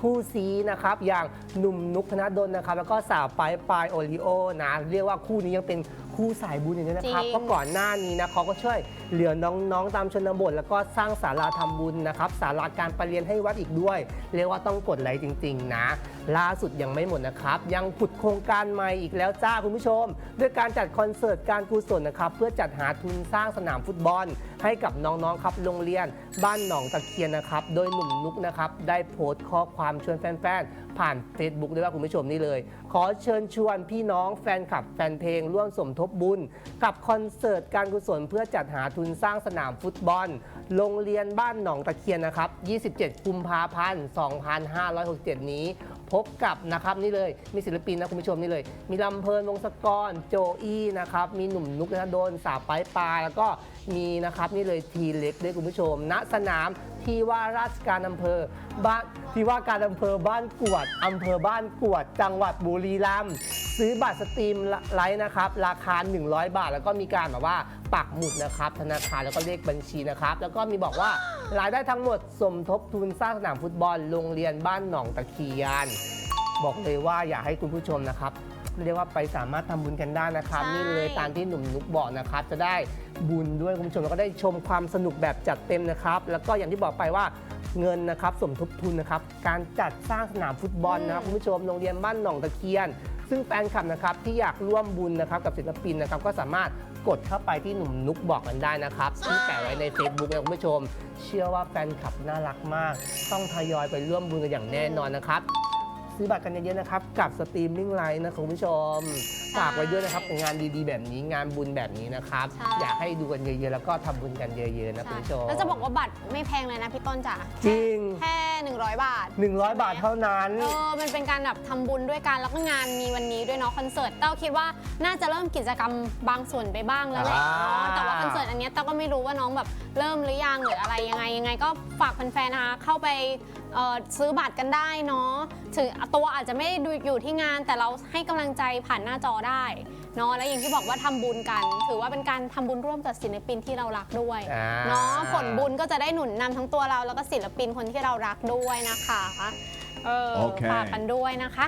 คู่ซีนะครับอย่างหนุ่มนุกธนดลนะครับแล้วก็สาวปายปายโอริโอนะเรียกว่าคู่นี้ยังเป็นคู่สายบุญอย่างนี้นะครับจริง เพราะก่อนหน้านี้นะเขาก็ช่วยเหลือน้องๆตามชนบท แล้วก็สร้างศาลาทำบุญนะครับศาลาการประเรียนให้วัดอีกด้วย เรียกว่าต้องกดไลค์จริง ๆ นะ ล่าสุดยังไม่หมดนะครับ ยังผุดโครงการใหม่อีกแล้วจ้าคุณผู้ชม ด้วยการจัดคอนเสิร์ตการกุศลนะครับเพื่อจัดหาทุนสร้างสนามฟุตบอลให้กับน้องๆครับโรงเรียนบ้านหนองตะเคียนนะครับ โดยหนุ่มนุกนะครับได้โพสต์ข้อความชวนแฟนๆ ผ่าน Facebook ด้วยว่าคุณผู้ชมนี่เลย ขอเชิญชวนพี่น้องแฟนคลับแฟนเพลงร่วมสมทบบุญ กับคอนเสิร์ตการกุศลเพื่อจัดหาทุนสร้างสนามฟุตบอล โรงเรียนบ้านหนองตะเคียนนะครับ 27 กุมภาพันธ์ 2567 นี้ พบกับนะครับนี่เลยมีศิลปินนะคุณผู้ชมนี่เลย มีลำเพลินวงศกรโจอี้นะครับมีหนุ่มนุกษะโดนสาปไปปลาแล้วก็มีนะครับนี่เลยทีเล็กด้วยคุณผู้ชมณสนาม ที่ว่าราชการอำเภอบ้านที่ว่าการอำเภอบ้านกวดอำเภอบ้านกวด จังหวัดบุรีรัมย์ซื้อบัตรสตรีมไลท์นะครับ ราคา 100 บาท แล้วก็มีการแบบว่าปักหมุดนะครับ ธนาคารแล้วก็เลขบัญชีนะครับ แล้วก็มีบอกว่ารายได้ทั้งหมดสมทบทุนสร้างสนามฟุตบอลโรงเรียนบ้านหนองตะเคียน บอกเลยว่าอยากให้คุณผู้ชมนะครับ เรียกว่าไปสามารถทำบุญกันได้นะครับ ใช่ นี่เลยตามที่หนุ่มนุกบอกนะครับ จะได้บุญด้วยคุณผู้ชมแล้วก็ได้ชมความสนุกแบบจัดเต็มนะครับ แล้วก็อย่างที่บอกไปว่าเงินนะครับสมทบทุนนะครับ การจัดสร้างสนามฟุตบอลนะครับคุณผู้ชมโรงเรียนบ้านหนองตะเคียน ซึ่งแฟนคลับนะครับที่อยากร่วมบุญนะครับกับศิลปินนะครับก็สามารถกดเข้าไปที่หนุ่มนุกบอกกันได้นะครับที่แปะไว้ใน Facebook นะคุณผู้ชม เชื่อว่าแฟนคลับน่ารักมาก ต้องทยอยไปร่วมบุญกันอย่างแน่นอนนะครับ ซื้อบัตรกันเยอะๆนะครับ กับสตรีมมิ่งไลน์นะคุณผู้ชมฝากไว้ด้วยนะครับงานดีๆ แบบนี้งานบุญแบบนี้นะครับ ใช่ อยากให้ดูกันเยอะๆ แล้วก็ทำบุญกันเยอะๆนะคุณผู้ชมแล้วจะบอกว่าบัตรไม่แพงเลยนะพี่ต้นจ๋าจริง แค่ 100 บาท 100 บาทเท่านั้น เออ มันเป็นการแบบทำบุญด้วยกัน แล้วก็งานมีวันนี้ด้วยเนาะคอนเสิร์ตเต้าคิดว่าน่าจะเริ่มกิจกรรมบางส่วนไปบ้างแล้วแหละอ่า เนาะแต่ว่าคอนเสิร์ตอันเนี้ยเต้าก็ไม่รู้ว่าน้องแบบเริ่มหรือยังหรืออะไรยังไงยังไง ก็ฝากแฟนๆนะคะเข้าไป เอ่อซื้อบัตรกันได้เนาะถึงตัวอาจจะไม่ได้ดูอยู่ที่งาน แต่เราให้กำลังใจผ่านหน้าจอได้เนาะแล้วอย่างที่บอกว่าทำบุญกัน ถือว่าเป็นการทำบุญร่วมกับศิลปินที่เรารักด้วยอ่า เนาะผลบุญก็จะได้หนุนนำทั้งตัวเราแล้วก็ศิลปินคนที่เรารักด้วยนะคะเออโอเค ฝากกันด้วยนะคะ